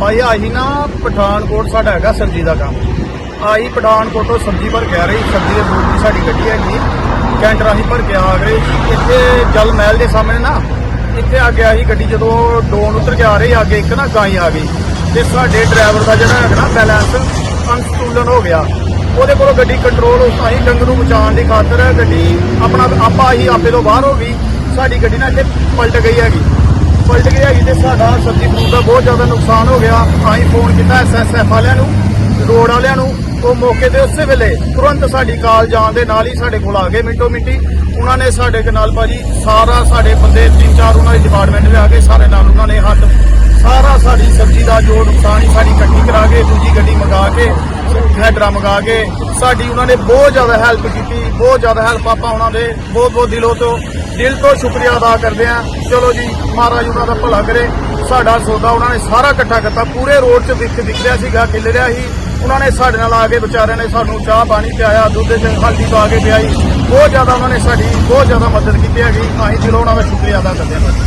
ਭਾਈ ਆਹੀ ਨਾ ਪਠਾਨਕੋਟ ਸਾਡਾ ਹੈਗਾ ਸਬਜ਼ੀ ਦਾ ਕੰਮ। ਆਹੀ ਪਠਾਨਕੋਟ ਤੋਂ ਸਬਜ਼ੀ ਭਰ ਕੇ ਆ ਰਹੀ, ਸਬਜ਼ੀ ਦੇ ਬੂਟ ਦੀ ਸਾਡੀ ਗੱਡੀ ਹੈਗੀ। ਕੈਂਟਰ ਆਹੀ ਭਰ ਕੇ ਆ ਰਹੀ ਇੱਥੇ ਜਲ ਮਹਿਲ ਦੇ ਸਾਹਮਣੇ ਨਾ, ਇੱਥੇ ਆ ਗਿਆ ਸੀ ਗੱਡੀ ਜਦੋਂ ਡੋਨ ਉਤਰ ਕੇ ਆ ਰਹੀ ਅੱਗੇ ਇੱਕ ਨਾ ਗਾਈ ਆ ਗਈ। ਤੇ ਸਾਡੇ ਡਰਾਈਵਰ ਦਾ ਜਿਹੜਾ ਹੈਗਾ ਨਾ ਬੈਲੈਂਸ ਅਨਸਟੂਲਨ ਹੋ ਗਿਆ। ਉਹਦੇ ਕੋਲੋਂ ਗੱਡੀ ਕੰਟਰੋਲ ਅਸੀਂ ਡੰਗ ਨੂੰ ਬਚਾਉਣ ਦੀ ਖਾਤਰ ਗੱਡੀ ਆਪਣਾ, ਆਪਾਂ ਹੀ ਆਪੇ ਤੋਂ ਬਾਹਰ ਹੋ ਗਈ। ਸਾਡੀ ਗੱਡੀ ਨਾ ਇੱਥੇ ਪਲਟ ਗਈ ਹੈਗੀ। ਪਲਟ ਗਈ ਹੈਗੀ ਤੇ ਸਾਡਾ ਸਬਜ਼ੀ ਫਰੂਟ ਦਾ ਬਹੁਤ ਜ਼ਿਆਦਾ ਨੁਕਸਾਨ ਹੋ ਗਿਆ। ਅਸੀਂ ਫੋਨ ਕੀਤਾ ਐਸਐਸਐਫ ਵਾਲਿਆਂ ਨੂੰ, ਰੋਡ ਵਾਲਿਆਂ ਨੂੰ। ਉਹ ਮੌਕੇ ਤੇ ਉਸੇ ਵੇਲੇ ਤੁਰੰਤ ਸਾਡੀ ਕਾਲ ਜਾਣ ਦੇ ਨਾਲ ਹੀ ਸਾਡੇ ਕੋਲ ਆ ਗਏ ਮਿੰਟੋ ਮਿੰਟੀ। ਉਹਨਾਂ ਨੇ ਸਾਡੇ ਦੇ ਨਾਲ ਭਾਜੀ ਸਾਰਾ ਸਾਡੇ ਬੰਦੇ ਤਿੰਨ ਚਾਰ ਉਹਨਾਂ ਦੇ ਡਿਪਾਰਟਮੈਂਟ ਦੇ ਆ ਕੇ ਸਾਰੇ ਨਾਲ ਉਹਨਾਂ ਨੇ ਹੱਥ। ਸਾਰਾ ਸਾਡੀ ਸਬਜ਼ੀ ਦਾ ਜੋ ਨੁਕਸਾਨ ਸੀ, ਸਾਡੀ ਇਕੱਠੀ ਕਰਾ ਕੇ, ਦੂਜੀ ਗੱਡੀ ਮੰਗਾ ਕੇ ਹੈਡਰਾ ਮੰਗਾ ਕੇ, ਸਾਡੀ ਉਹਨਾਂ ਨੇ ਬਹੁਤ ਜ਼ਿਆਦਾ ਹੈਲਪ ਕੀਤੀ, ਬਹੁਤ ਜ਼ਿਆਦਾ ਹੈਲਪ ਆਪਾਂ ਉਹਨਾਂ ਦੇ ਬਹੁਤ ਬਹੁਤ ਦਿਲੋਂ ਤੋਂ। ਦਿਲ ਤੋਂ ਸ਼ੁਕਰੀਆ ਅਦਾ ਕਰਦੇ ਆ ਚਲੋ ਜੀ, ਮਹਾਰਾਜ ਉਹਨਾਂ ਦਾ ਭਲਾ ਕਰੇ। ਸਾਡਾ ਸੌਦਾ ਉਹਨਾਂ ਨੇ ਸਾਰਾ ਇਕੱਠਾ ਕੀਤਾ। ਪੂਰੇ ਰੋਡ 'ਚ ਵਿਖ ਵਿਕ ਰਿਹਾ ਸੀਗਾ, ਖਿਲ ਰਿਹਾ ਸੀ। ਉਹਨਾਂ ਨੇ ਸਾਡੇ ਨਾਲ ਆ ਕੇ ਵਿਚਾਰਿਆਂ ਨੇ ਸਾਨੂੰ ਚਾਹ ਪਾਣੀ ਪਿਆਇਆ, ਦੁੱਧ 'ਚ ਹਲਦੀ ਪਾ ਕੇ ਪਿਆਈ। ਬਹੁਤ ਜ਼ਿਆਦਾ ਉਹਨਾਂ ਨੇ ਸਾਡੀ ਬਹੁਤ ਜ਼ਿਆਦਾ ਮਦਦ ਕੀਤੀ ਹੈਗੀ। ਅਸੀਂ ਦਿਲੋਂ ਉਹਨਾਂ ਦਾ ਸ਼ੁਕਰੀਆ ਅਦਾ ਕਰਦੇ ਹਾਂ।